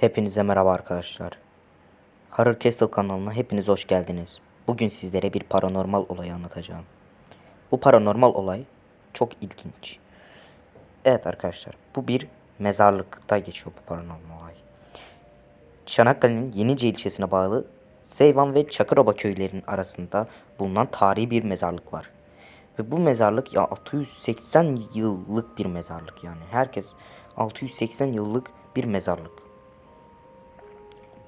Hepinize merhaba arkadaşlar. Horror Castle kanalına hepiniz hoş geldiniz. Bugün sizlere bir paranormal olayı anlatacağım. Bu paranormal olay çok ilginç. Evet arkadaşlar, bu bir mezarlıkta geçiyor bu paranormal olay. Çanakkale'nin Yenice ilçesine bağlı Seyvan ve Çakıroba köylerinin arasında bulunan tarihi bir mezarlık var. Ve bu mezarlık ya 680 yıllık bir mezarlık yani. Herkes 680 yıllık bir mezarlık.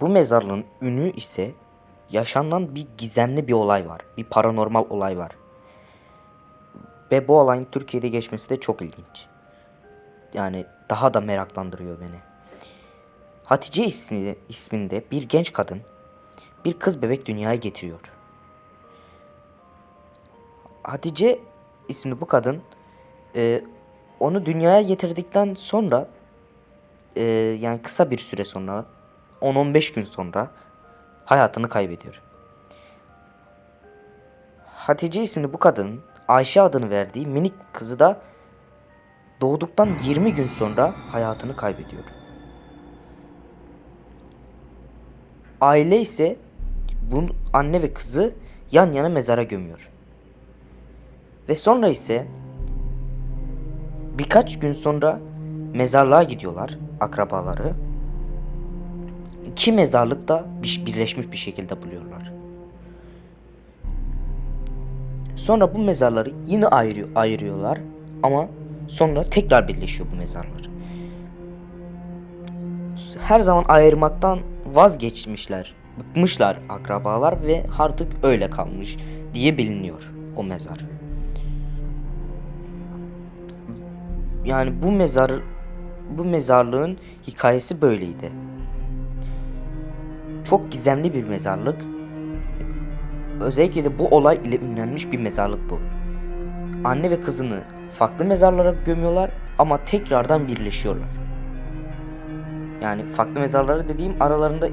Bu mezarlığın ünü ise yaşanan bir gizemli bir olay var. Bir paranormal olay var. Ve bu olayın Türkiye'de geçmesi de çok ilginç. Yani daha da meraklandırıyor beni. Hatice ismi, isminde bir genç kadın bir kız bebek dünyaya getiriyor. Hatice isimli bu kadın e, onu dünyaya getirdikten sonra e, yani kısa bir süre sonra 10-15 gün sonra hayatını kaybediyor. Hatice isimli bu kadının Ayşe adını verdiği minik kızı da doğduktan 20 gün sonra hayatını kaybediyor. Aile ise bu anne ve kızı yan yana mezara gömüyor. Ve sonra ise birkaç gün sonra mezarlığa gidiyorlar akrabaları. İki mezarlık da bir- birleşmiş bir şekilde buluyorlar. Sonra bu mezarları yine ayrı, ayırıyorlar ama sonra tekrar birleşiyor bu mezarlar. Her zaman ayırmaktan vazgeçmişler, bıkmışlar akrabalar ve artık öyle kalmış diye biliniyor o mezar. Yani bu mezar bu mezarlığın hikayesi böyleydi. Çok gizemli bir mezarlık. Özellikle de bu olay ile ünlenmiş bir mezarlık bu. Anne ve kızını farklı mezarlara gömüyorlar ama tekrardan birleşiyorlar. Yani farklı mezarları dediğim aralarında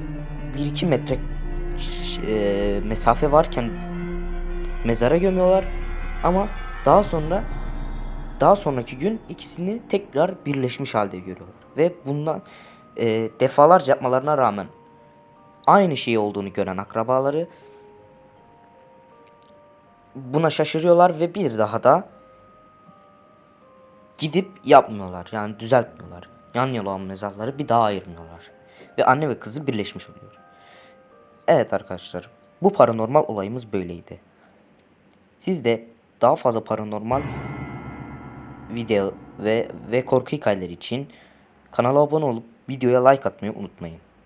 1-2 metre e, mesafe varken mezara gömüyorlar ama daha sonra daha sonraki gün ikisini tekrar birleşmiş halde görüyorlar. Ve bundan e, defalarca yapmalarına rağmen aynı şey olduğunu gören akrabaları buna şaşırıyorlar ve bir daha da gidip yapmıyorlar. Yani düzeltmiyorlar. Yan yana olan mezarları bir daha ayırmıyorlar. Ve anne ve kızı birleşmiş oluyor. Evet arkadaşlar. Bu paranormal olayımız böyleydi. Siz de daha fazla paranormal video ve ve korku hikayeleri için kanala abone olup videoya like atmayı unutmayın.